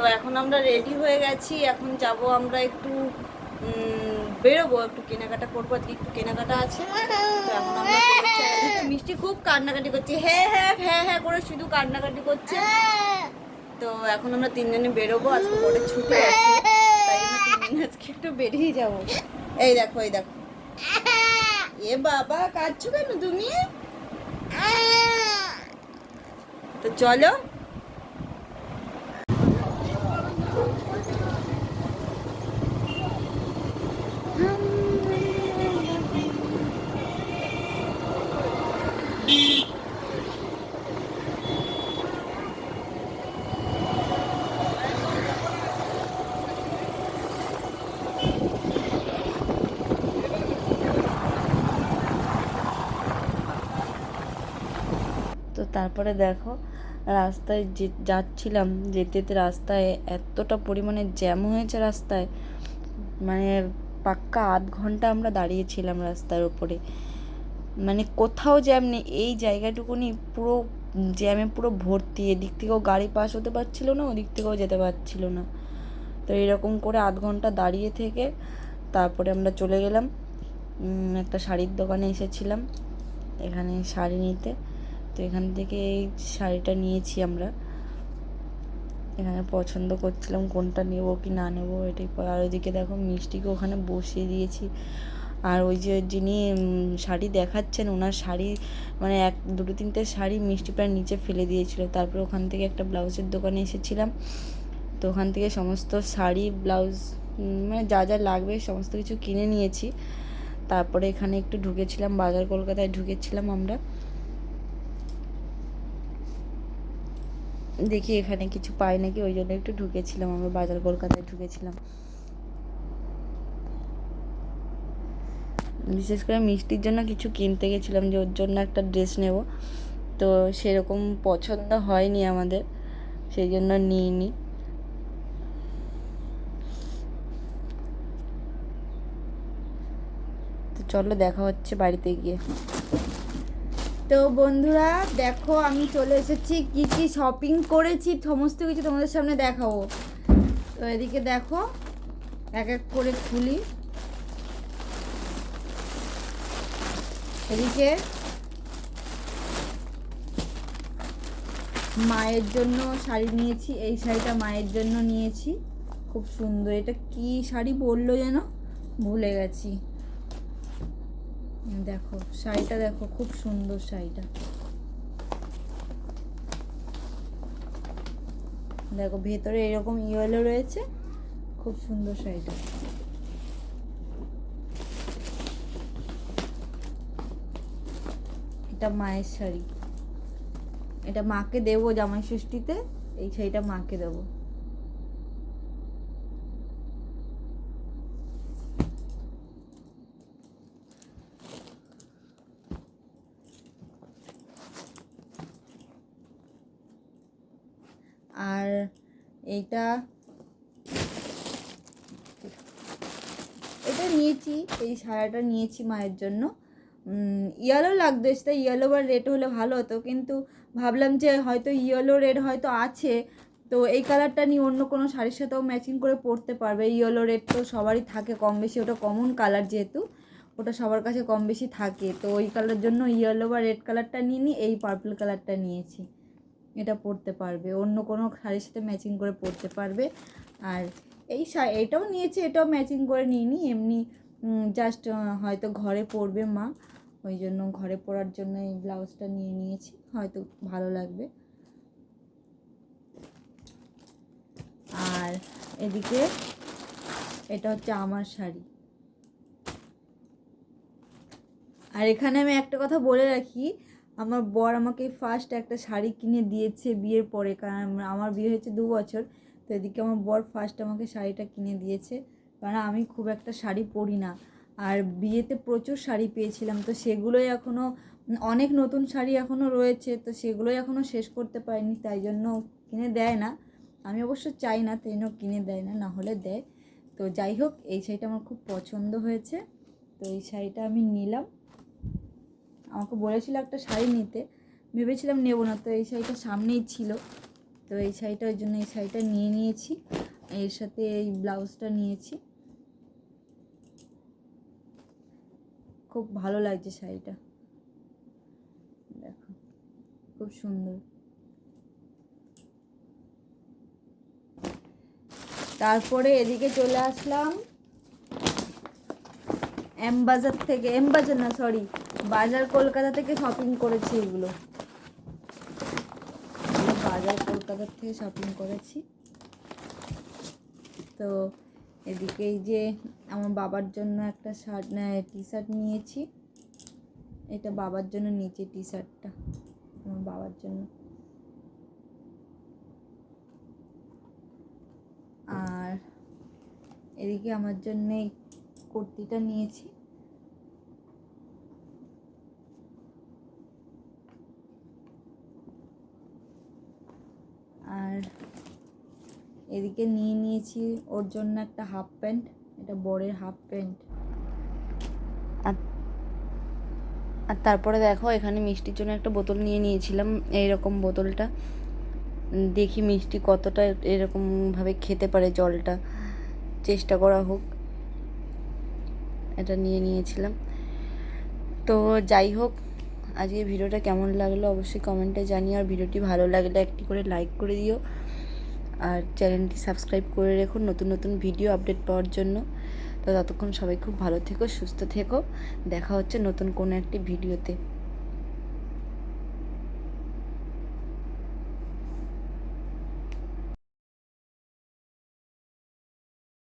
তো এখন আমরা রেডি হয়ে গেছি, এখন যাব আমরা একটু বেরোবো, একটু কেনাকাটা করব, আজকে একটু কেনাকাটা আছে। এখন মিষ্টি খুব কান্নাকাটি করছে হ্যাঁ হ্যাঁ হ্যাঁ হ্যাঁ করে শুধু কান্নাকাটি করছে। তো এখন আমরা তিনজনে বেরোবো, আজকে পরে ছুটি আজকে একটু বেরিয়ে যাব। এই দেখো এই দেখো। এ বাবা, কাঁদছো কেন তুমি? তো চলো তো তারপরে দেখো, রাস্তায় যে, যাচ্ছিলাম যেতে যেতে রাস্তায় এতটা পরিমাণে জ্যাম হয়েছে রাস্তায় মানে পাক্কা আধ ঘণ্টা আমরা দাঁড়িয়েছিলাম রাস্তার উপরে। মানে কোথাও জ্যাম নেই, এই জায়গাটুকুনি পুরো জ্যামে পুরো ভর্তি, এদিক থেকেও গাড়ি পাস হতে পারছিল না, ওদিক থেকেও যেতে পারছিল না। তো এরকম করে আধ ঘণ্টা দাঁড়িয়ে থেকে তারপরে আমরা চলে গেলাম। একটা শাড়ির দোকানে এসেছিলাম, এখানে শাড়ি নিতে। তো এখান থেকে এই শাড়িটা নিয়েছি আমরা। এখানে পছন্দ করছিলাম কোনটা নেব কি না নেব এটাই আর ওইদিকে দেখো মিষ্টিকে ওখানে বসিয়ে দিয়েছি। আর ওই যে যিনি শাড়ি দেখাচ্ছেন, ওনার শাড়ি মানে এক, দুটো তিনটে শাড়ি মিষ্টি প্রায় নিচে ফেলে দিয়েছিল। তারপর ওখান থেকে একটা ব্লাউজের দোকানে এসেছিলাম। তো ওখান থেকে সমস্ত শাড়ি, ব্লাউজ মানে যা যা লাগবে সমস্ত কিছু কিনে নিয়েছি। তারপরে এখানে একটু ঢুকেছিলাম, বাজার কলকাতায় ঢুকেছিলাম আমরা। দেখি এখানে কিছু পাই নাকি, ওই জন্য একটু ঢুকেছিলাম, আমরা বাজার কলকাতায় ঢুকেছিলাম। বিশেষ করে মিষ্টির জন্য কিছু কিনতে গেছিলাম, যে ওর জন্য একটা ড্রেস নেব। তো সেরকম পছন্দ হয়নি আমাদের, সেই জন্য নিইনি। তো চলো দেখা হচ্ছে বাড়িতে গিয়ে। তো বন্ধুরা, দেখো আমি চলে এসেছি। কি কি শপিং করেছি, সমস্ত কিছু তোমাদের সামনে দেখাবো। তো এদিকে দেখো, এক এক করে খুলি। এদিকে মায়ের জন্য শাড়ি নিয়েছি, এই শাড়িটা মায়ের জন্য নিয়েছি। খুব সুন্দর, এটা কি শাড়ি বলল যেন? ভুলে গেছি। দেখো, শাড়িটা দেখো, খুব সুন্দর শাড়িটা। দেখো, ভেতরে এরকম ইয়েলো রয়েছে, খুব সুন্দর শাড়িটা। এটা মায়ের শাড়ি। এটা মাকে দেবো জামাই ষষ্ঠীতে, এই শাড়িটা মাকে দেবো আর এইটা। এটা নিয়েছি, এই সায়াটা নিয়েছি মায়ের জন্য। ইয়েলো লাগতো, সেটা ইয়েলো বা রেড হলে ভালো হতো, কিন্তু ভাবলাম যে হয়তো ইয়েলো রেড হয়তো আছে, তো এই কালারটা নিয়ে অন্য কোনো শাড়ির সাথেও ম্যাচিং করে পরতে পারবে। ইয়েলো রেড তো সবারই থাকে কম বেশি, ওটা কমন কালার যেহেতু, ওটা সবার কাছে কম বেশি থাকে, তো ওই কালার জন্য ইয়েলো বা রেড কালারটা নিয়ে নিই এই পার্পল কালারটা নিয়েছি। এটা পরতে পারবে। অন্য কোনো শাড়ির সাথে ম্যাচিং করে পরতে পারবে। আর এই এটাও নিয়েছি, এটাও ম্যাচিং করে নিইনি। এমনি জাস্ট হয়তো ঘরে পরবে মা। ওই জন্য ঘরে পরার জন্য এই ব্লাউজটা নিয়ে নিয়েছি। হয়তো ভালো লাগবে। আর এদিকে এটা হচ্ছে আমার শাড়ি। আর এখানে আমি একটা কথা বলে রাখি আমার বর আমাকে ফার্স্ট একটা শাড়ি কিনে দিয়েছে বিয়ের পরে, কারণ আমার বিয়ে হয়েছে দু বছর, তো এদিকে আমার বর ফার্স্ট আমাকে শাড়িটা কিনে দিয়েছে। কারণ আমি খুব একটা শাড়ি পরি না। আর বিয়েতে প্রচুর শাড়ি পেয়েছিলাম, তো সেগুলোই এখনও অনেক নতুন শাড়ি এখনও রয়েছে, তো সেগুলোই এখনও শেষ করতে পারিনি, তাই জন্য কিনে দেয় না। আমি অবশ্য চাই না, তাই জন্য কিনে দেয় না না হলে দেয়। তো যাই হোক, এই শাড়িটা আমার খুব পছন্দ হয়েছে, তো এই শাড়িটা আমি নিলাম। আমাকে বলেছিল একটা শাড়ি নিতে। ভেবেছিলাম নেব না, তো এই শাড়িটা সামনেই ছিল। তো এই শাড়িটা ওই জন্য এই শাড়িটা নিয়ে নিয়েছি। এর সাথে এই ব্লাউজটা নিয়েছি। খুব ভালো লাগছে শাড়িটা। দেখো, খুব সুন্দর। তারপরে এদিকে চলে আসলাম। এম বাজার থেকে, এম বাজার না, সরি। বাজার কলকাতা থেকে শপিং করেছি এগুলো। বাজার কলকাতা থেকে শপিং করেছি। তো এদিকে এই যে আমার বাবার জন্য একটা শার্ট টি শার্ট নিয়েছি। এটা বাবার জন্য, নিচে টি শার্টটা আমার বাবার জন্য। আর এদিকে আমার জন্য কুর্তিটা নিয়েছি আর এদিকে নিয়ে নিয়েছি ওর জন্য একটা হাফ প্যান্ট এটা বরের হাফ প্যান্ট আর তারপরে দেখো, এখানে মিষ্টির জন্য একটা বোতল নিয়ে নিয়েছিলাম, এইরকম বোতলটা। দেখি মিষ্টি কতটা এরকমভাবে খেতে পারে জলটা। চেষ্টা করা হোক। এটা নিয়ে নিয়েছিলাম। তো যাই হোক আজকে ভিডিওটা কেমন লাগল অবশ্যই কমেন্টে জানিও, আর ভিডিওটি ভালো লাগলে একটি করে লাইক করে দিও। আর চ্যানেলটি সাবস্ক্রাইব করে রেখো নতুন নতুন ভিডিও আপডেট পাওয়ার জন্য। তো ততক্ষণ সবাই খুব ভালো থেকো, সুস্থ থেকো। দেখা হচ্ছে নতুন কোনো একটি ভিডিওতে।